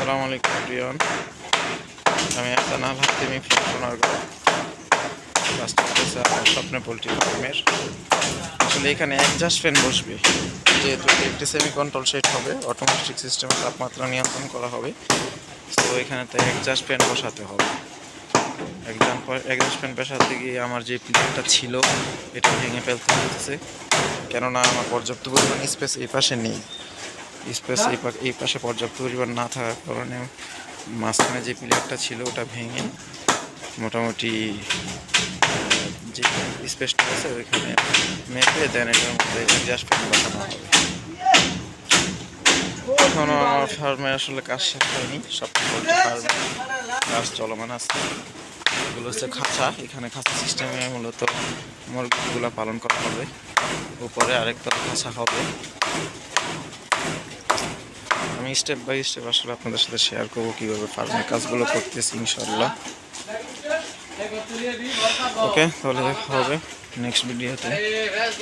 আসসালামু আলাইকুম, প্রিয়ন। আমি সোনারগাঁও। কাজ করতেছে আমার স্বপ্নে পোলট্রি ফার্মের। আসলে এখানে অ্যাডজাস্ট ফ্যান বসবে। যেহেতু একটি সেমি কন্ট্রোল সেট হবে অটোমেটিক সিস্টেমে তাপমাত্রা নিয়ন্ত্রণ করা হবে। তো এখানে তাই অ্যাডজাস্ট ফ্যান বসাতে হবে। একজন অ্যাডজাস্ট ফ্যান বসাতে গিয়ে আমার যে প্লেটটা ছিল, এটা ভেঙে ফেলতে হতেছে কেননা আমার পর্যাপ্ত পরিমাণ স্পেস এই পাশে নেই। স্পেস এই পাশে পর্যাপ্ত পরিমাণ না থাকার কারণে মাঝখানে যে প্লেয়ারটা ছিল ওটা ভেঙে মোটামুটি যে স্পেসটা আছে ওইখানে মেপে দেন এটার মধ্যে অ্যাডজাস্ট ফ্যান বসানো হবে। এখনও আমার ফার্মে আসলে কাজ শেষ হয়নি, সব ফার্মে কাজ চলমান আছে। এগুলো হচ্ছে খাঁচা। এখানে খাঁচা সিস্টেমে মূলত মুরগিগুলো পালন করা হবে। উপরে আরেকটা খাঁচা হবে। আমি স্টেপ বাই স্টেপ আসলে আপনাদের সাথে শেয়ার করব কীভাবে ফার্মের কাজগুলো করতেছি ইনশাল্লাহ ওকে তাহলে দেখা হবে নেক্সট ভিডিওতে